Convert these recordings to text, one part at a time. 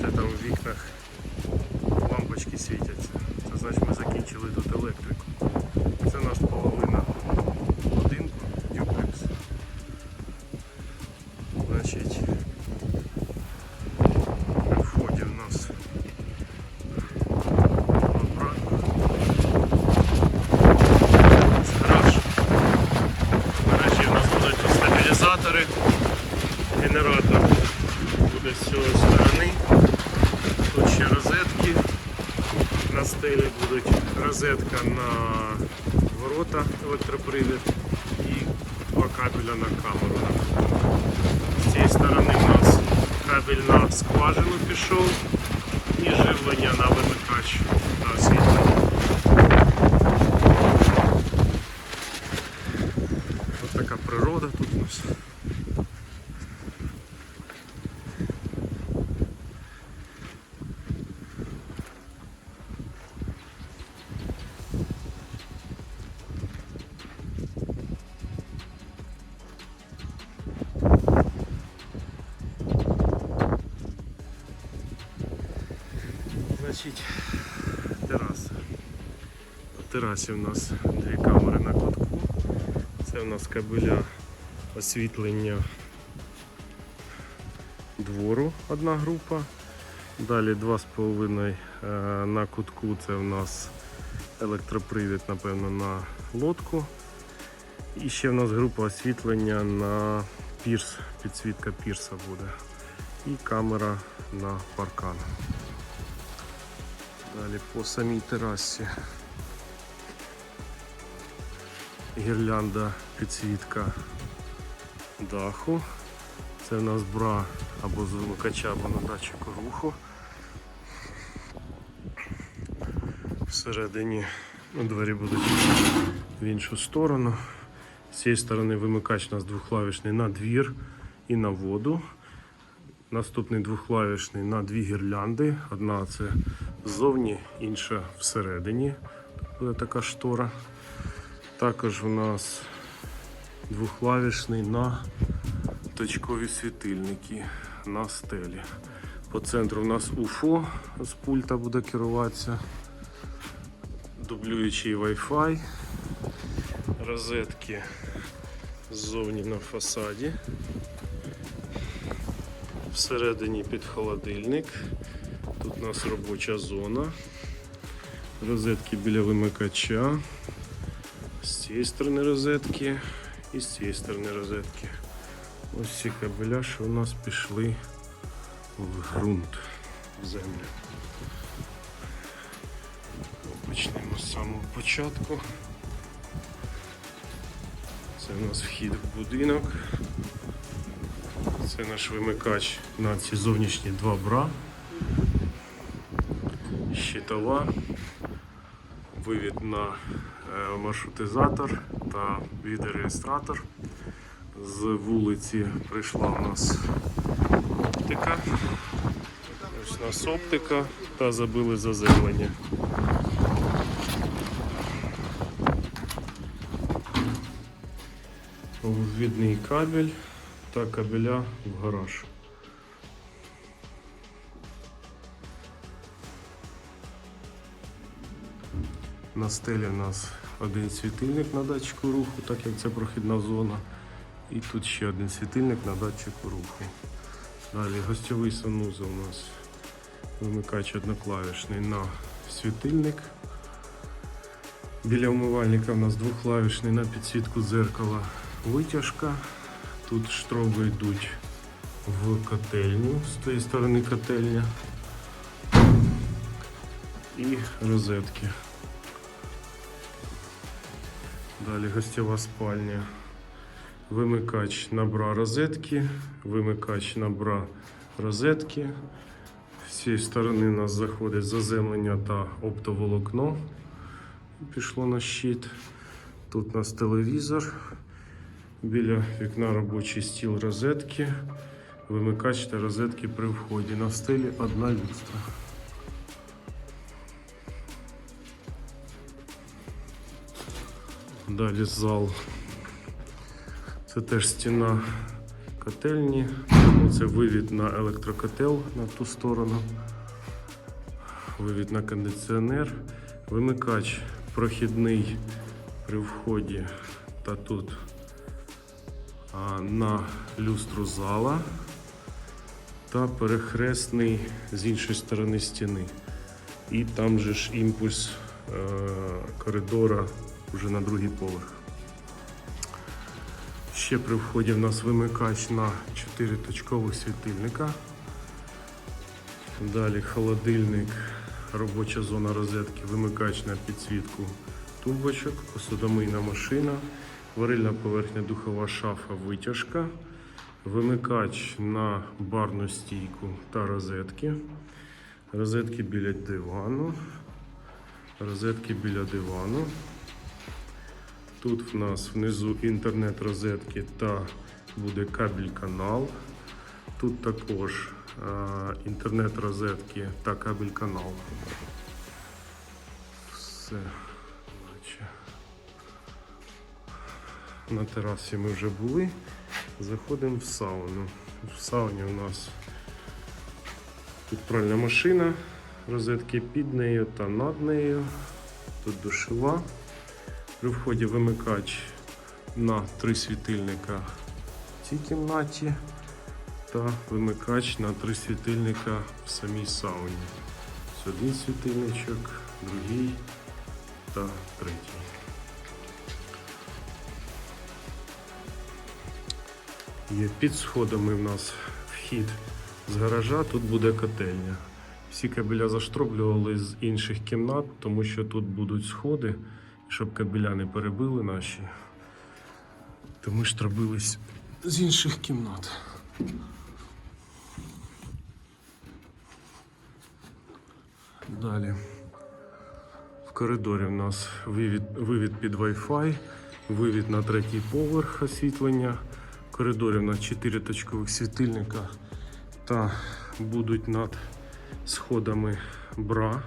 бачите, там в вікнах лампочки світяться. Це значить ми закінчили тут електрику. Це наш половина будинку, дюплекс. Значить, у вході у нас обра. Гараж. В гаражі у нас будуть тут стабілізатори, генератор буде з цієї сторони. Тут ще розетки на стелі будуть. Розетка на ворота електропривід і два кабеля на камеру. З цієї сторони у нас кабель на скважину пішов і живлення на вимикач на освітлення. Значить, тераса. На терасі у нас дві камери на кутку. Це у нас кабеля освітлення двору одна група. Далі 2,5 е, на кутку це у нас електропривід, напевно, на лодку. І ще в нас група освітлення на пірс, підсвітка пірса буде. І камера на паркан. Далі по самій терасі гірлянда підсвітка даху. Це у нас бра або з вимикача, або на датчику руху. Всередині ну, двері будуть в іншу сторону. З цієї сторони вимикач у нас двохклавішний на двір і на воду. Наступний двохклавішний на дві гірлянди. Одна це ззовні, інша всередині. Буде така штора. Також у нас двохклавішний на точкові світильники на стелі. По центру у нас UFO з пульта буде керуватися. Дублюючий Wi-Fi. Розетки ззовні на фасаді. Всередині під холодильник. Тут у нас робоча зона. Розетки біля вимикача. З цієї сторони розетки і з цієї сторони розетки. Ось ці кабеля, що у нас пішли в ґрунт, в землю. Почнемо з самого початку. Це у нас вхід в будинок. Це наш вимикач на ці зовнішні два бра. Щитова, вивід на е, маршрутизатор та відеореєстратор. З вулиці прийшла у нас оптика. Ось у нас оптика та забили заземлення. Ввідний кабель та кабеля в гараж. На стелі у нас один світильник на датчику руху, так як це прохідна зона. І тут ще один світильник на датчику руху. Далі гостьовий санузел у нас вимикач одноклавішний на світильник. Біля умивальника у нас двохклавішний на підсвітку дзеркала витяжка. Тут штроби йдуть в котельню з тієї сторони котельня. І розетки. Далі гостєва спальня. Вимикач на бра розетки, вимикач на бра розетки. З цієї сторони у нас заходить заземлення та оптоволокно. Пішло на щит. Тут у нас телевізор. Біля вікна робочий стіл розетки. Вимикач та розетки при вході. На стелі одна люстра. Далі зал. Це теж стіна котельні. Це вивід на електрокотел на ту сторону. Вивід на кондиціонер. Вимикач прохідний при вході та тут на люстру зала та перехресний з іншої сторони стіни. І там же ж імпульс е, коридора вже на другий поверх. Ще при вході в нас вимикач на 4 точкових світильника. Далі холодильник, робоча зона розетки, вимикач на підсвітку тумбочок, посудомийна машина, варильна поверхня, духова шафа, витяжка, вимикач на барну стійку та розетки, розетки біля дивану, розетки біля дивану. Тут в нас внизу інтернет розетки та буде кабель канал. Тут також е, інтернет розетки та кабель канал. Все. На терасі ми вже були. Заходимо в сауну. В сауні у нас тут пральна машина, розетки під нею та над нею. Тут душова. При вході вимикач на три світильника в цій кімнаті та вимикач на три світильника в самій сауні. Ось один світильничок, другий та третій. Є під сходами в нас вхід з гаража, тут буде котельня. Всі кабеля заштроблювали з інших кімнат, тому що тут будуть сходи, щоб кабеля не перебили наші. То ми штробились з інших кімнат. Далі. В коридорі в нас вивід, вивід під Wi-Fi, вивід на третій поверх освітлення. В коридорі в нас 4 точкових світильника та будуть над сходами бра.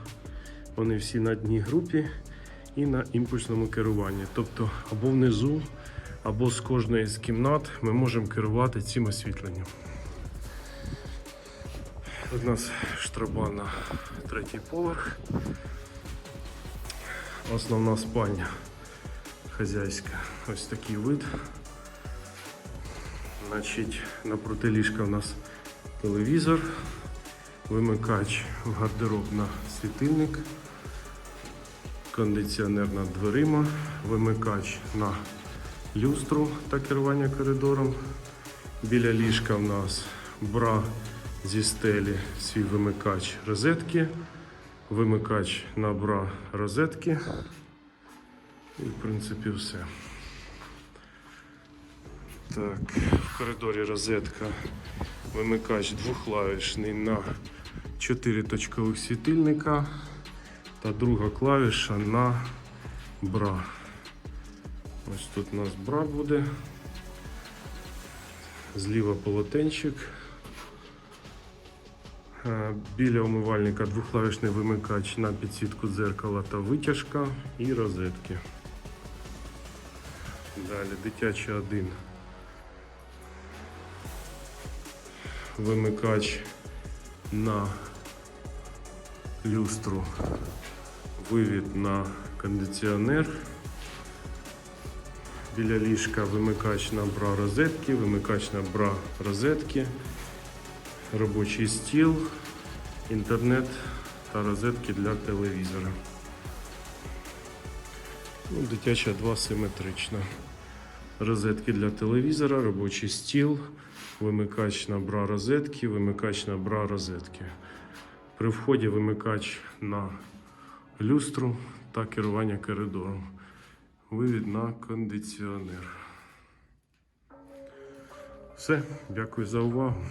Вони всі на одній групі і на імпульсному керуванні. Тобто або внизу, або з кожної з кімнат ми можемо керувати цим освітленням. У нас штраба на третій поверх. Основна спальня хазяйська. Ось такий вид. Значить, напроти ліжка у нас телевізор, вимикач в гардероб на світильник, кондиціонер над дверима, вимикач на люстру та керування коридором. Біля ліжка в нас бра зі стелі, свій вимикач розетки, вимикач на бра розетки. І в принципі все. Так, в коридорі розетка, вимикач двохклавішний на 4 точкових світильника та друга клавіша на бра. Ось тут у нас бра буде. Зліва полотенчик. Е, Біля умивальника двохклавішний вимикач на підсвітку дзеркала та витяжка і розетки. Далі дитяча 1. Вимикач на люстру, вивід на кондиціонер. Біля ліжка вимикач на бра розетки, вимикач на бра розетки, робочий стіл, інтернет та розетки для телевізора. Ну, дитяча 2 симетрична. Розетки для телевізора, робочий стіл, вимикач на бра розетки, вимикач на бра розетки. При вході вимикач на люстру та керування коридором. Вивід на кондиціонер. Все, дякую за увагу.